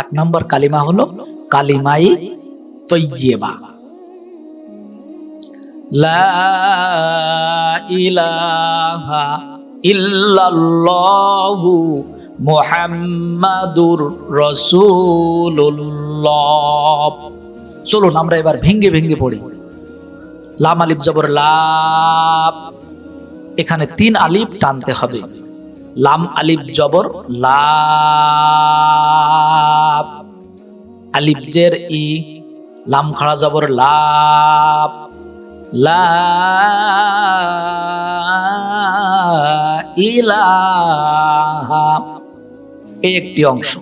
এক নম্বর কালিমা হলো কালিমাই তৈয়েবা। লা ইলাহা ইল্লাল্লাহু চলুন আমরা এবার ভেঙ্গে ভেঙ্গে পড়ি। লাম আলিফ জবর লাভ। এখানে তিন আলিফ টানতে হবে। লাম আলিফ জবর লাভ আলিফ জের ই, লাম খাড়া জবর লাভ লা এই একটি অংশ।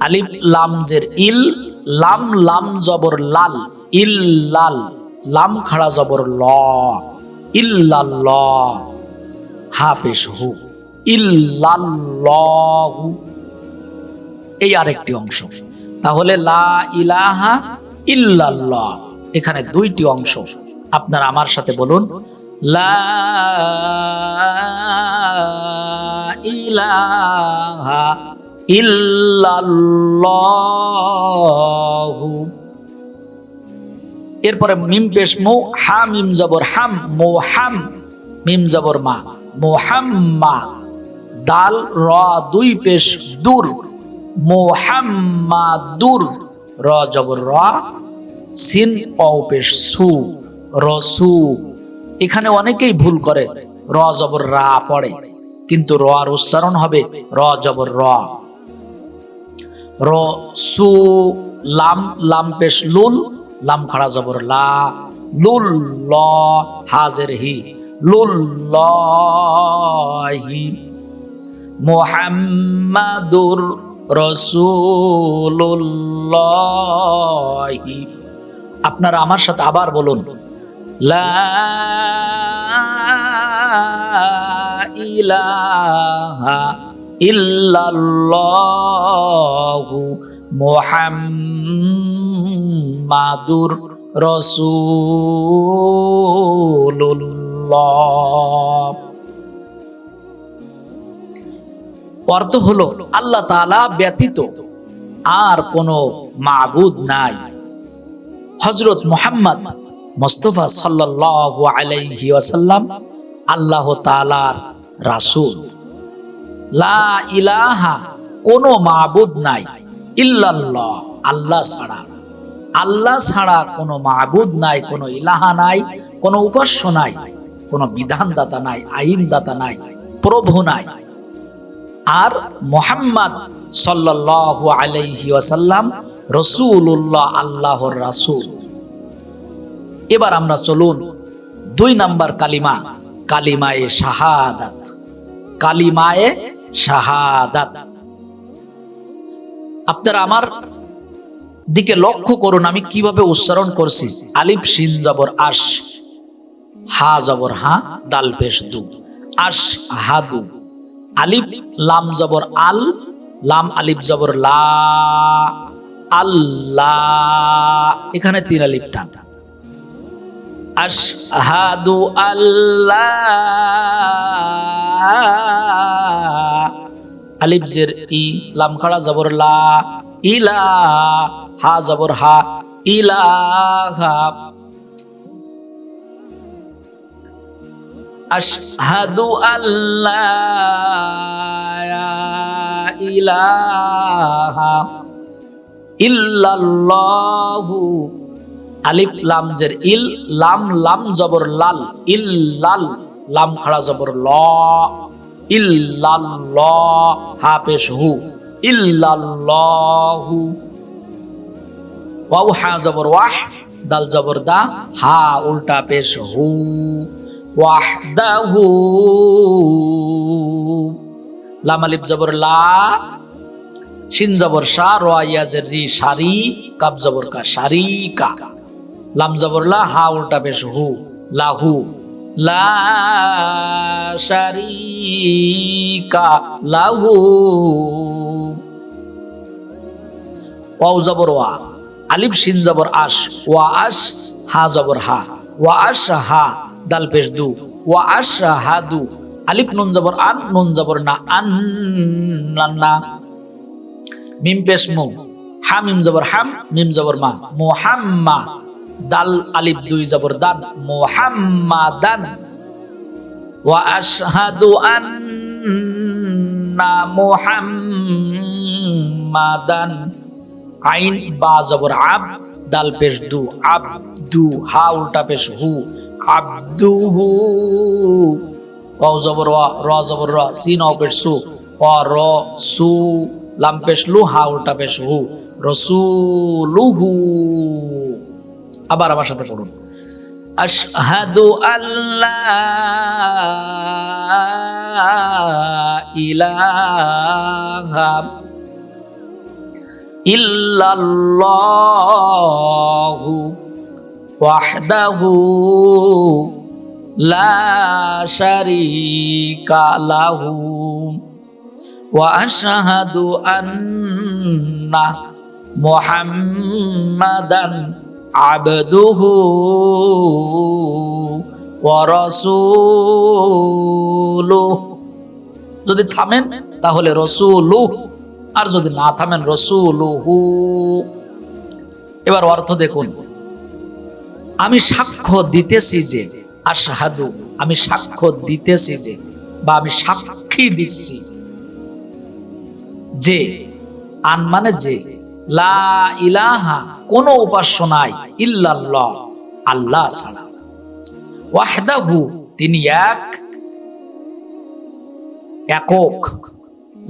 আলিফ, লাম জের, ইল, লাম লাম জবর, লাল। ইল, লাল। লাম খাড়া জবর, ল। ইল্লাল্লাহ। হা পেশ হু ইল্লাল্লাহু। এই আরেকটি অংশ। তাহলে লা ইলাহা ইল্লাল্লাহ। এখানে দুইটি অংশ। আপনারা আমার সাথে বলুন, লা ইলাহা ইল্লাল্লাহু। এরপরে মিম পেশ মো, হা মিম জবর হাম, মো হাম, মিম জবর মা। মোহাম্মা। দাল, র, দুই পেশ, দূর। মোহাম্মাদুর র, জবর, র। সিন অ পেশ, সু। রসু এখানে অনেকেই ভুল করে। র, জবর, রা পড়ে। কিন্তু র আর উচ্চারণ হবে র, জবর, র। র, সু, লাম লাম, পেশ, লুল। লাম, খাড়া, জবর, লা। লুল, ল, হাজের, হি। লুল্লাহি মুহাম্মাদুর রসুল্লাহি আপনারা আমার সাথে আবার বলুন লা ইলাহা ইল্লাল্লাহু মুহাম্মাদুর রসুল্লাহ অর্থ আল্লাহ ব্যতীত আর কোনো মাবুদ নাই। হজরত মোহাম্মদ মোস্তফা আল্লাহ তাআলার রাসূল। ইলাহা কোনো মাবুদ নাই, ইল্লাল্লাহ, আল্লাহ ছাড়া। আল্লাহ ছাড়া কোনো মাবুদ নাই, কোনো ইলাহা নাই, কোনো উপাস্য নাই। কোনো বিধানদাতা নাই, আইনদাতা নাই, প্রভু নাই। আর মোহাম্মদ সাল্লাল্লাহু আলাইহি ওয়াসাল্লাম রসুল্লাহ আল্লাহর রাসূল। এবার আমরা চলুন দুই নাম্বার কালিমা, কালিমায়ে শাহাদাত। কালিমায়ে শাহাদাত। আপনারা আমার দিকে লক্ষ্য করুন, আমি কীভাবে উচ্চারণ করছি। আলিফ শিন জবর, আশ। হা জবর হা, দাল পেশ দু। আশ হাদু আলিফ, লাম জবর আল, লাম আলিফ জবর লা আল্লাহ এখানে তিন আলিফ টান। আশহাদু আল্লাহ আলিফ জের ই, লাম খাড়া জবর লা, ইলা। হা জবর হা, ইলাহা। আশহাদু আল্লাহ ইলাহা ইল্লাল্লাহু। আলিফ লাম জের ইল, লাম লাম জবর লাল ইল লাল লাম খাড়া জবর ল, ইল্লাল্লাহ, হা পেশ হু, ইল্লাল্লাহু। ওয়াও হা জবর ওয়াহ, দাল জবর দা, হা উল্টা পেশ হু। ওয়াহদাহু। লাম জবর লা, শিন জবর শা রোয়া ইয়াজের রি সারি কাব জবর কা সারি কা লাম জবর লা, হা উল্টা পেশ হু লাহু লা শারিকা লাহু। ওয়াও জবর ওয়া, আলিফ, শিন জবর আশ, ওয়া আশ, হা জবর হা, ওয়া আশ, হা। দাল পেশ দু। ওয়া আশ হা দু। আলিফ নুন জবর আন, নুন জবর না, আন, না মিম পেশ মু। হা, মিম জবর হাম, মিম জবর মা। মোহাম্মা। দাল, আলিফ দুই জবর দান। মোহাম্মাদান। ওয়া আশহাদু আন্না মুহাম্মাদান। আইন, বা জবর আব, দাল পেশ দু। আব্দু হা, উল্টা পেশ হু। আব্দুহু। ওয়াও জবর ওয়া র জবর র সিন অ পেশ সু অ র সু লাম পেশ লু হা উল্টা পেশ আবার আমার সাথে পড়ুন। আশহাদু আল্লাহ ইলাহা ইল্লাল্লাহু শারীকা লাহু ওয়া আশহাদু আন্না মুহাম্মাদান আবদুহু ওয়া রাসূলুহু। যদি থামেন, তাহলে রসুলুহ। আর যদি না থামেন, রসুলুহু। এবার অর্থ দেখুন। আমি সাক্ষ্য দিতেছি যে, আশহাদু, আমি সাক্ষ্য দিতেছি যে, বা আমি সাক্ষী দিচ্ছি যে, আন মানে যে, লা ইলাহা কোনো উপাস্য নাই ইল্লাল্লাহ, আল্লাহ ছাড়া। ওয়াহদাহু, তিনি এক, একক,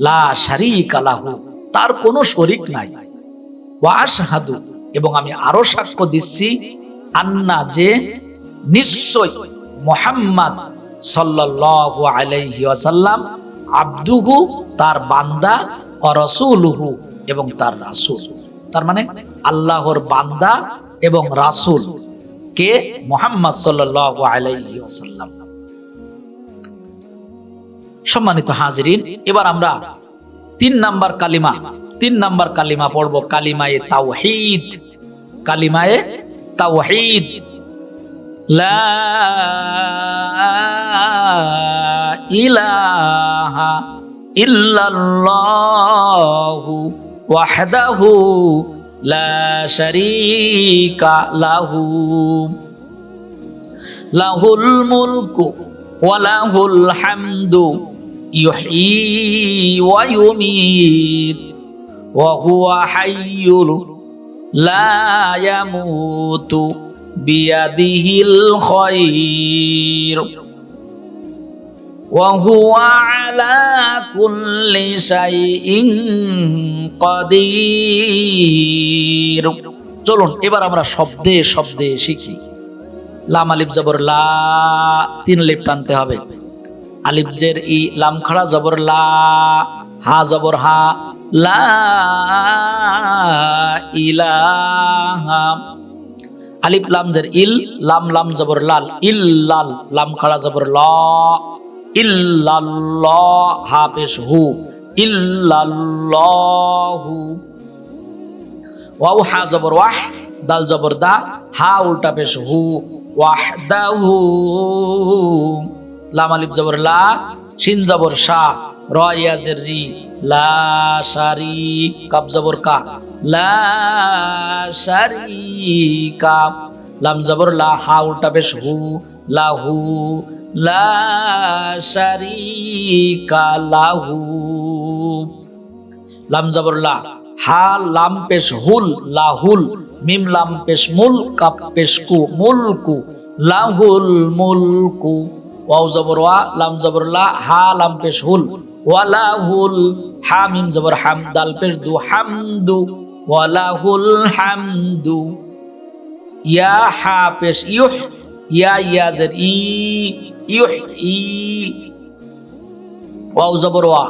লা শারিকা লাহু, তার কোনো শরিক নাই। ওয়া আশহাদু, এবং আমি আরও সাক্ষ্য দিচ্ছি আন্না যে নিশ্চয় মোহাম্মদ সাল্লাল্লাহু আলাইহি ওয়াসাল্লাম আব্দুহু, তার বান্দা, ও রসুলুহু এবং তার রাসূল। তার মানে আল্লাহর বান্দা এবং রাসূল। কে? মোহাম্মদ সাল্লাল্লাহু আলাইহি ওয়াসাল্লাম। সম্মানিত হাজিরিন, এবার আমরা তিন নাম্বার কালিমা, তিন নাম্বার কালিমা পড়ব, কালিমায়ে তাওহীদ, কালিমায়ে التوحيد. لا إله إلا الله وحده لا شريك له. له الملك وله الحمد يحيي ويميت وهو حي لا يموت بيده الخير وهو على كل شيء قدير চলুন এবার আমরা শব্দে শব্দে শিখি লাম আলিফ জবর লা তিন লিপ টানতে হবে আলিফ জের ই লাম খাড়া জবর লা হা জবর হা লা ইলাহা আলিফ লাম জের ইল, লাম লাম জবর লাল ইল লাল লাম খাড়া জবর ল, ইল্লাল্লাহ হা পেশ হু, ইল্লাল্লাহু। হা জবর ওয়াহ, দাল জবর হা উল্টা পেশ হু লাম আলিফ জবর লা, শিন জবর শা, র ইয়াজের রি। লা কা। লা শারি কা লাম জবর, লা হা লাহু লা কা হা। লাহুল মিম মুল, কাপ কু লাহুল মুলকু ওয়াও জবর, ওয়া, লাম জবর, লা হা, লাম পেশ হুল। ওয়ালাহুল হা মিম জবর হাম, দাল পেশ দু, হামদু ওয়ালাহুল হামদু ইয়া হা পেশ ইউহ, ইয়া ইয়া জের ই, ইউহ ই। ওয়াও জবর ওয়া,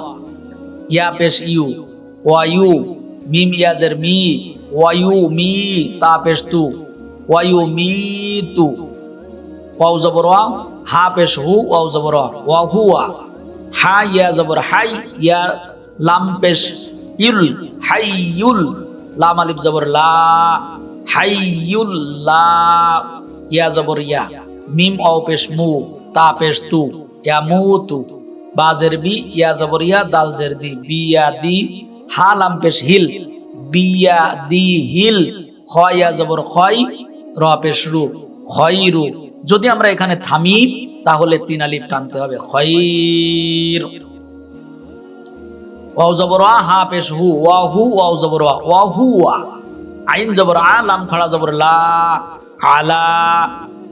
ইয়া পেশ ইউ ওয়ায়ু মিম ইয়াজের মি ওয়ায়ু মি, তা পেশ তু ওয়ায়ু মি তু। ওয়াও জবর ওয়া, হা পেশ হু, ওয়াও জবর ওয়া ওয়া। হুয়া হা ইয়া জবর হাই, ইয়া লাম পেশ ইউল হাইয়ুল লাম আলিফ জবর লা হাইয়ুল লা, ইয়া জবর ইয়া, মিম অও পেশ মু, তা পেশ তু, ইয়া মু তু বাজের বি, ইয়া জবর ইয়া, দাল জের দি, বি ইয়া দি, হা লাম পেশ হিল বিয়া দি হিল খয়া জবর খয়, র পেশ রু, খয়রু, যদি আমরা এখানে থামি তাহলে তিন আলিফ টানতে হবে। খয়র ওয়াও হা, পেশ, হু ওয়া হু, ওয়াও আইন জবর আ, লাম খাড়া জবর লা আলা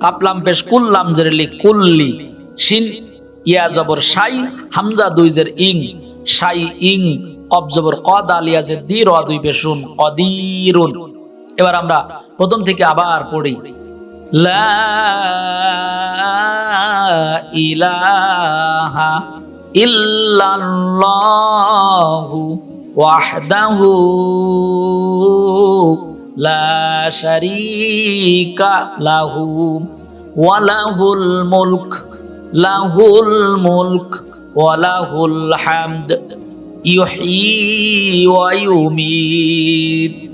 কাপলাম পেশ কুল্লাম কুল্লি শিন, ইয়া, জবর হামজা, দুই, জের, ইং। ইং কব জবর কদ আলিয়া জের, দি, র, দুই পেশুন কদিরুন। এবার আমরা প্রথম থেকে আবার পড়ি। লা ইলাহা ইল্লাল্লাহু ওয়াহদাহু লা শারীকা লাহু ওয়া লাহুল মুলক লাহুল মুলক ওয়া লাহুল হামদ ইউহয়ী ওয়া ইউমীত।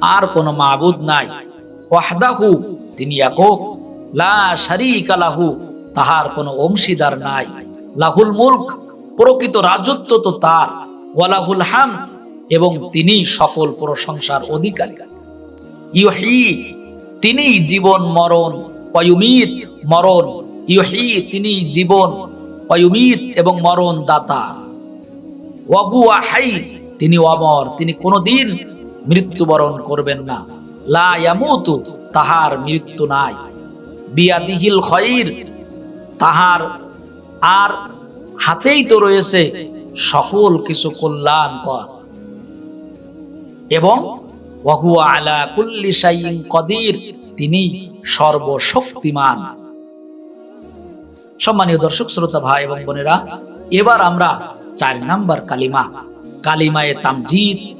আর কোনো মাবুদ নাই। ওয়াহদাহু, তিনি একক লা শারীকা লাহু, তাহার কোনো অংশীদার নাই। লাহুল মুলক, প্রকৃত রাজত্ব তো তার। ওয়ালাহুল হামদ, এবং তিনি সকল প্রশংসার অধিকারী। ইউহি, তিনি জীবন মরণ অয়ুমিত মরণ। ইউহি, তিনি জীবন অয়ুমিত এবং মরণ দাতা ওয়াবুয়া হাই, তিনি অমর। তিনি কোনোদিন মৃত্যুবরণ করবেন না। লা তাহার মৃত্যু নাই। বিয়াদিহিল খয়র তাহার আর হাতেই তো রয়েছে সকল কিছু কল্যাণকর। এবং ওয়াহুয়া আলা কুল্লি শাইইন কদির, তিনি সর্বশক্তিমান। সম্মানীয় দর্শক, শ্রোতা ভাই এবং বোনেরা, এবার আমরা চার নাম্বার কালিমা, কালিমায়ে তামজিদ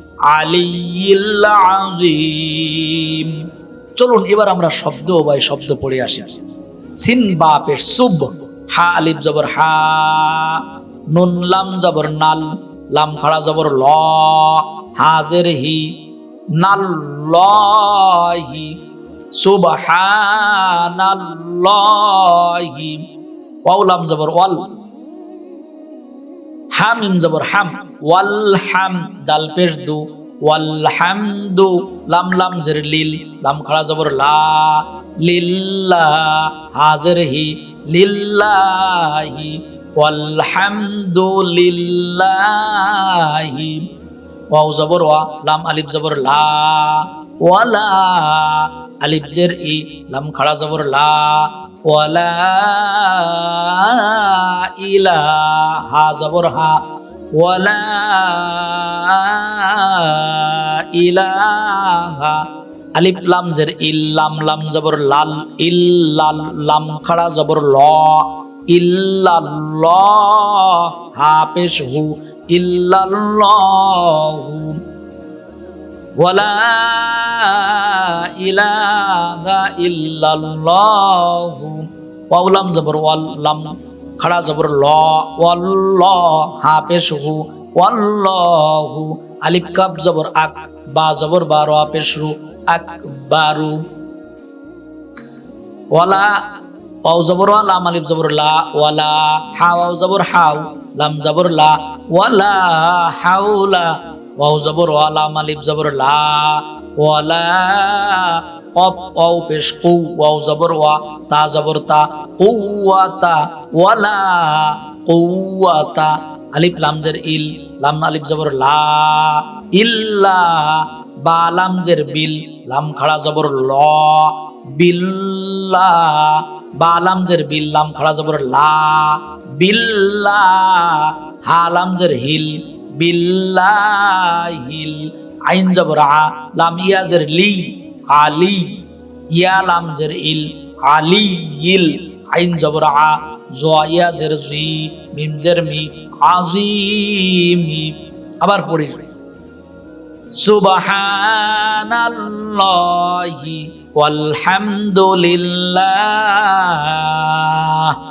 আযীম চলুন, এবার আমরা শব্দ বাই শব্দ পড়ে আসি। সিন বাপের সুব, হা আলিফ জবর হা, নুন লাম জবর নাল, লাম খাড়া জবর ল, হাজের হি নাল লহি সুবহানাল্লাহি, ওয়াও লাম জবর ওয়াল। হামিম জবর হাম। ওয়াল হাম দাল পেশ দু। ওয়াল হামদু লাম লাম জের লিল। লাম খাড়া জবর লা। লিল্লা হাজের হি। লিল্লাহি। ওয়াল হামদু লিল্লাহি। ওয়াও জবর ওয়া। লাম আলিফ জবর লা। ওয়ালা আলিফ জের ই, লাম খাড়া জবর লা, ওয়ালা ইলাহা জবর হা, ওয়ালা ইলাহা, আলিফ লাম জের ইল্লাম লাম লাম জবর লাল, ইল্লাল লাম খাড়া জবর ল, ইল্লাল্লাহ হা পেশ হু, ইল্লাল্লাহু ওয়ালা ইলাহা ইল্লাল্লাহু। ওয়াউলাম জবর, ওয়াল, লাম, খড়া জবর, ল ওয়াল্ল হা পেশ হু ওয়াল্লাহু আলিফ কাপ জবর, আক, বা, জবর, বা, র পেশ রু। আকবারু ওয়ালা, ওয়াও, জবর ওয়া লাম, আলিফ, জবর, লা, ওয়ালা, হা, ওয়াও, জবর, হাউ, লাম, জবর, লা, ওয়ালা হাউলা। ওয়াও জবর, ওয়া লাম আলিফ জবর, লা ওয়ালা কফ ওয়াও পেশ কু, ওয়াও জবর, ওয়া তা জবর, তা কুওয়াতা ওয়ালা কুওয়াতা আলিফ লামজের ইল, লাম, আলিফ, জবর, লা, ইল্লা, বা লামজের বিল, লাম, খাড়া, জবর, ল, বিল্লা, বা লামজের বিল, লাম, খাড়া, জবর, লা, বিল্লা, হা লামজের হিল বিল্লাহিল আইন জবর লাম ইয়াজের লি, আলি, ইয়া লামজের ইল আলি ইল আইন জবর আ, জোয়া ইয়াজের জি মিমজের মি, আজিমি। আবার পড়ি। সুবহানাল্লাহি ওয়ালহামদুলিল্লাহ।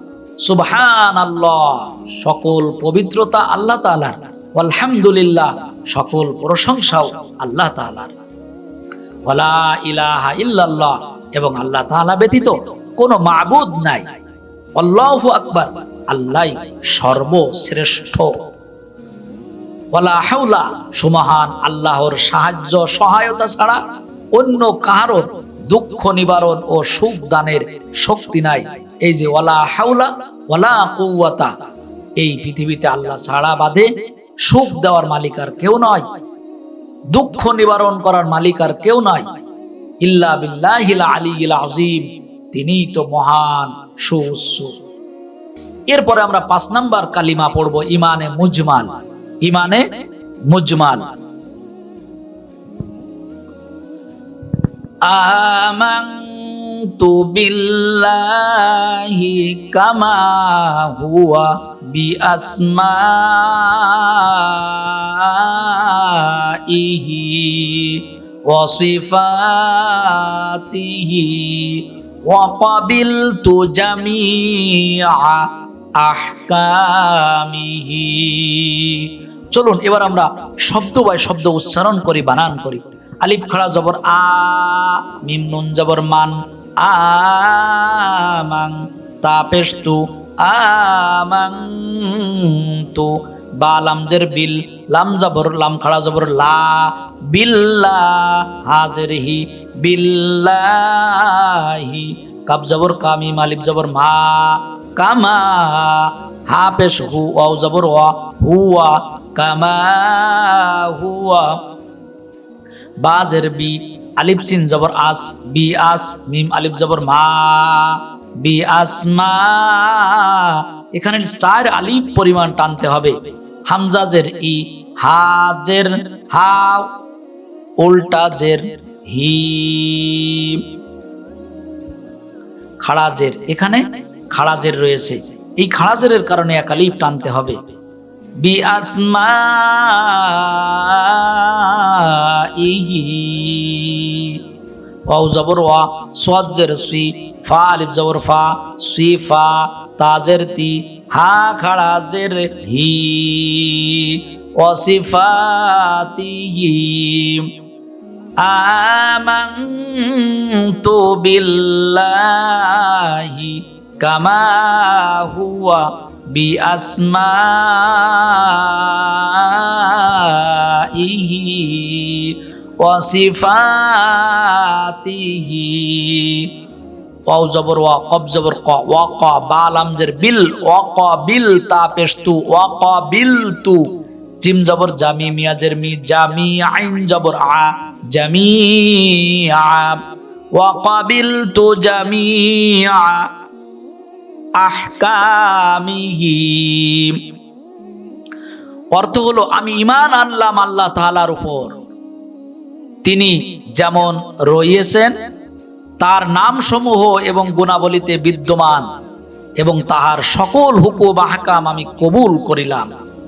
সুবহান আল্লাহ সকল পবিত্রতা আল্লাহ তাআলার। আলহামদুলিল্লাহ সকল প্রশংসাও আল্লাহ তাআলার। ওয়ালা ইলাহা ইল্লাল্লাহ, এবং আল্লাহ তাআলা ব্যতীত কোনো মাবুদ নাই। আল্লাহু আকবার আল্লাহ সর্বশ্রেষ্ঠ। ওয়ালা হাওলা, সুমহান আল্লাহর সাহায্য সহায়তা ছাড়া অন্য কারোর দুঃখ নিবারণ ও সুখ দানের শক্তি নাই। এই যে ওয়ালা হাওলা, ওয়ালা কুওয়াতা। এই পৃথিবীতে আল্লাহ ছাড়া বাদে সুখ দেওয়ার মালিক আর কেউ নয়। দুঃখ নিবারণ করার মালিক আর কেউ নয়। ইল্লা বিল্লাহিল আলিয়িল আযীম। তিনিই তো মহান, সুউচ্চ। এরপরে আমরা পাঁচ নাম্বার কালিমা পড়ব, ইমানে মুজমাল। ইমানে মুজমাল। কামা হুয়া বিআসমাইহি ওয়া সিফাতিহি ওয়া ক্বাবিলতু জামিআ আহকামিহি। চলুন, এবার আমরা শব্দ বাই শব্দ উচ্চারণ করি, বানান করি। আলিফ খাড়া জবর আ, মিম নুন জবর মান আমাং তাপেশ তু আমাং তু বা লামজের বিল, লাম জবর, লাম খাড়া জবর লা, বিল্লা, হাজের হি বিল্লাহি কাব জবর কামি মালিফ জবর মা কামা হা পেশ হু, ওয়াও জবর ওয়া হুয়া কামা হুয়া বাজের বি, আলিফ সিন জবর আস, বি আস, মিম আলিফ জবর মা, বি আসমা এখানে চার আলিফ পরিমাণ টানতে হবে। হামজাজের ই হাজের হা, উল্টা জের, হি। খাড়াজের এখানে খাড়াজের রয়েছে। এই খাড়াজের কারণে এক আলিফ টানতে হবে। বি আসমা ওয়াও জবর ওয়া সোয়াজের সি, ফা, আলিফ জবর ফা, সি, ফা তাজের তি, হা খাড়াজের হি ওয়াসিফাতিহি আমানতু বিল্লাহি কামা হুয়া বিআসমাইহি ওয়াসিফাতিহি ওয়াও জবর, ওয়া কব জবর, ক, ওয়া ক, বা লামজের বিল, ওয়া ক বিল তা পেশ তু ওয়া ক বিল তু। জিম জবর, জামি মিয়াজের মি, জামি আইন জবর, আ, জামি আ। ওয়া কাবিলতু জামিআ আহকামিহি। অর্থ হলো, আমি ইমান আনলাম আল্লাহ তাআলার উপর। তিনি যেমন রইয়েছেন তার নাম সমূহ এবং গুণাবলীতে বিদ্যমান এবং তাহার সকল হুকুম আহকাম আমি কবুল করিলাম।